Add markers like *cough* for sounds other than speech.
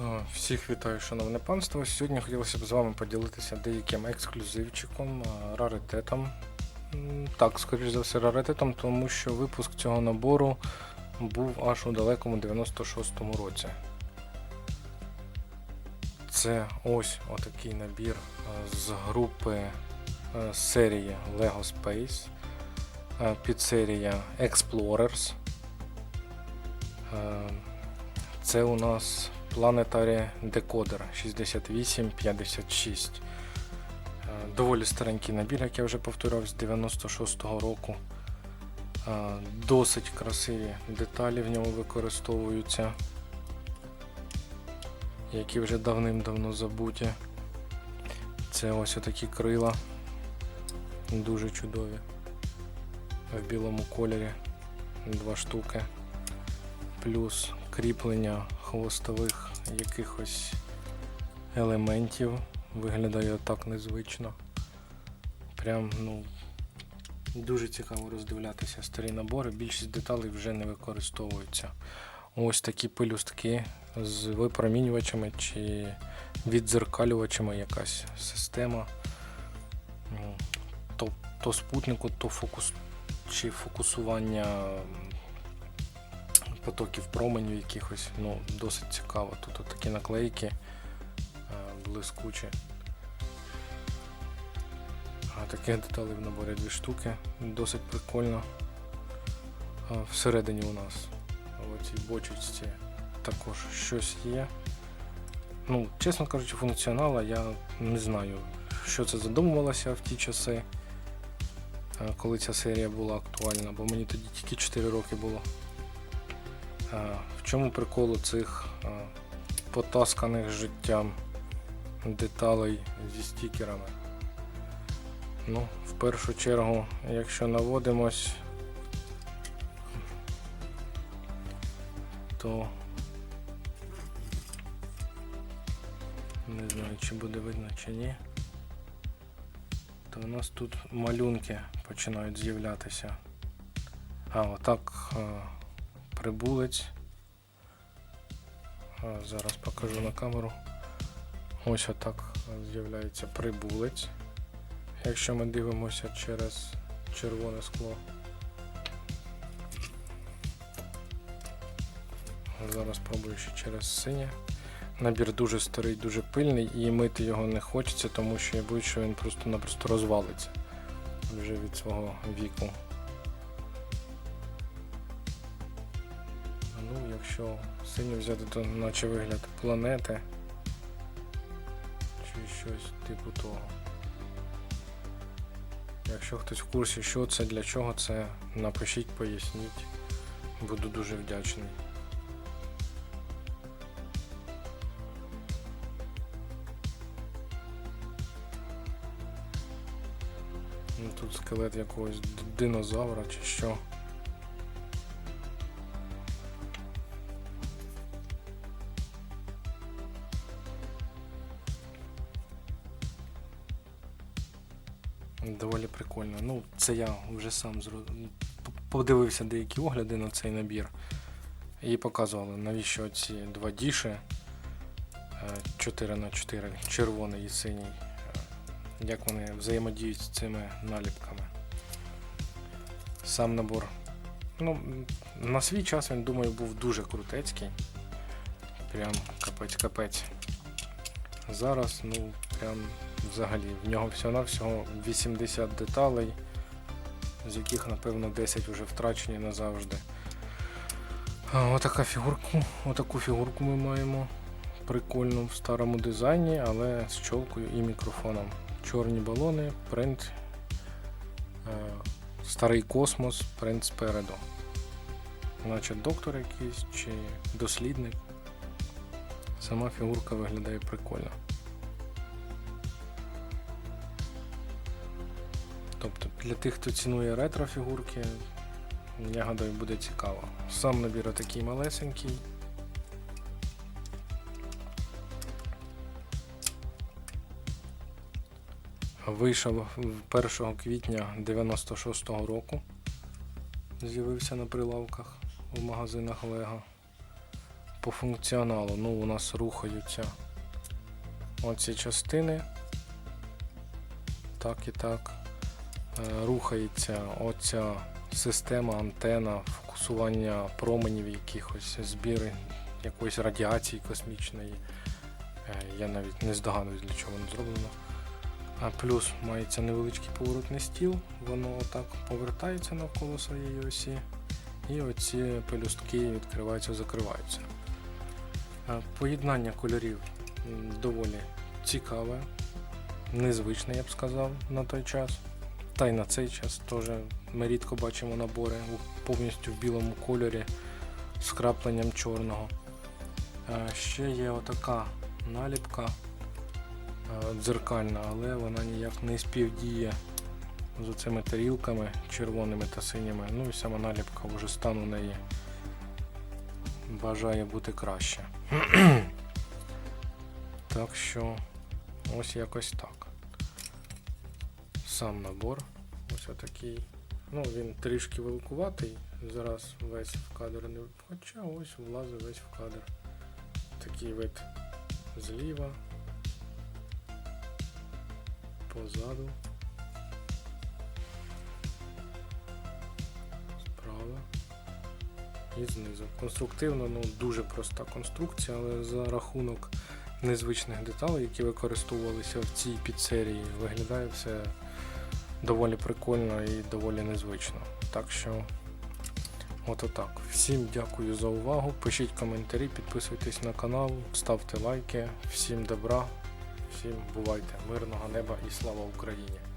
Е, Всіх вітаю, шановне панство. Сьогодні хотілося б з вами поділитися деяким ексклюзивчиком, е, раритетом. Так, скоріш за все, раритетом, тому що випуск цього набору був аж у далекому 96-му році. Це ось отакий набір е, з групи серії Lego Space, підсерія Explorers. Це у нас Planetary Decoder 6856. Е, Доволі старенький набір, як я вже повторяв, з 96-го року. Е, Досить красиві деталі в ньому використовуються, які вже давним-давно забуті. Це ось отакі крила, дуже чудові. В білому кольорі два штуки. Плюс кріплення хвостових якихось елементів. Виглядає так незвично. Прям, ну, дуже цікаво роздивлятися старі набори. Більшість деталей вже не використовуються. Ось такі пелюстки з випромінювачами чи віддзеркалювачами якась система. Ну, То, то спутнику, то фокус чи фокусування потоків променів якихось, ну, досить цікаво. Тут от такі наклейки е, блискучі. А таких деталей в наборі дві штуки. Досить прикольно. А всередині у нас у цій бочечці також щось є. Ну, чесно кажучи, функціонала я не знаю, що це задумувалося в ті часи, е, коли ця серія була актуальна, бо мені тоді тільки 4 роки було. А, В чому прикол цих потасканих життям деталей зі стікерами? Ну, в першу чергу, якщо наводимось, то не знаю, чи буде видно, чи ні. То у нас тут малюнки починають з'являтися. А, отак. Прибулець. Зараз покажу на камеру. Ось отак з'являється прибулець. Якщо ми дивимося через червоне скло. Зараз спробую ще через синє. Набір дуже старий, дуже пильний і мити його не хочеться, тому що я боюсь, що він просто-напросто розвалиться вже від свого віку. Якщо синю взяти, то наче вигляд планети чи щось типу того. Якщо хтось в курсі, що це, для чого це, напишіть, поясніть. Буду дуже вдячний. Ну, Тут скелет якогось динозавра чи що. Доволі прикольно. Ну, це я вже сам подивився деякі огляди на цей набір і показували, навіщо ці два діші 4 на 4 червоний і синій, е, як вони взаємодіють з цими наліпками. Сам набор. Ну, на свій час він, думаю, був дуже крутецький. Прям капець-капець. Зараз, ну, прям взагалі, в нього всього-навсього 80 деталей, з яких, напевно, 10 вже втрачені назавжди. Отака фігурку, отаку фігурку ми маємо. Прикольну в старому дизайні, але з чолкою і мікрофоном. Чорні балони, принт, е, старий космос, принт спереду. Наче доктор якийсь чи дослідник. Сама фігурка виглядає прикольно. Тобто для тих, хто цінує ретро фігурки, я гадаю, буде цікаво. Сам набір такий малесенький. Вийшов 1 квітня 96-го року. З'явився на прилавках в магазинах Лего. по функціоналу, ну у нас рухаються оці частини. Так і так. Е, Рухається оця система, антена, фокусування променів якихось, збір якоїсь радіації космічної. Е, Я навіть не здогадуюсь, для чого воно зроблено. А плюс мається невеличкий поворотний стіл, воно отак повертається навколо своєї осі. І оці пелюстки відкриваються, закриваються. Е, Поєднання кольорів доволі цікаве, незвичне, я б сказав, на той час. Та й на цей час теж ми рідко бачимо набори повністю в білому кольорі з крапленням чорного. Е, Ще є отака наліпка е, дзеркальна, але вона ніяк не співдіє з цими тарілками червоними та синіми. Ну і сама наліпка вже стан у неї бажає бути краще. *clears throat* так що ось якось так. Сам набор. Ось отакий. Ну, він трішки великуватий. Зараз весь в кадр не. Хоча ось влазить весь в кадр. Такий вид зліва. Позаду. Справа. І знизу. Конструктивно, ну дуже проста конструкція, але за рахунок незвичних деталей, які використовувалися в цій підсерії, виглядає все доволі прикольно і доволі незвично. Так що, от отак. Всім дякую за увагу. Пишіть коментарі, підписуйтесь на канал, ставте лайки. Всім добра, всім бувайте, мирного неба і слава Україні!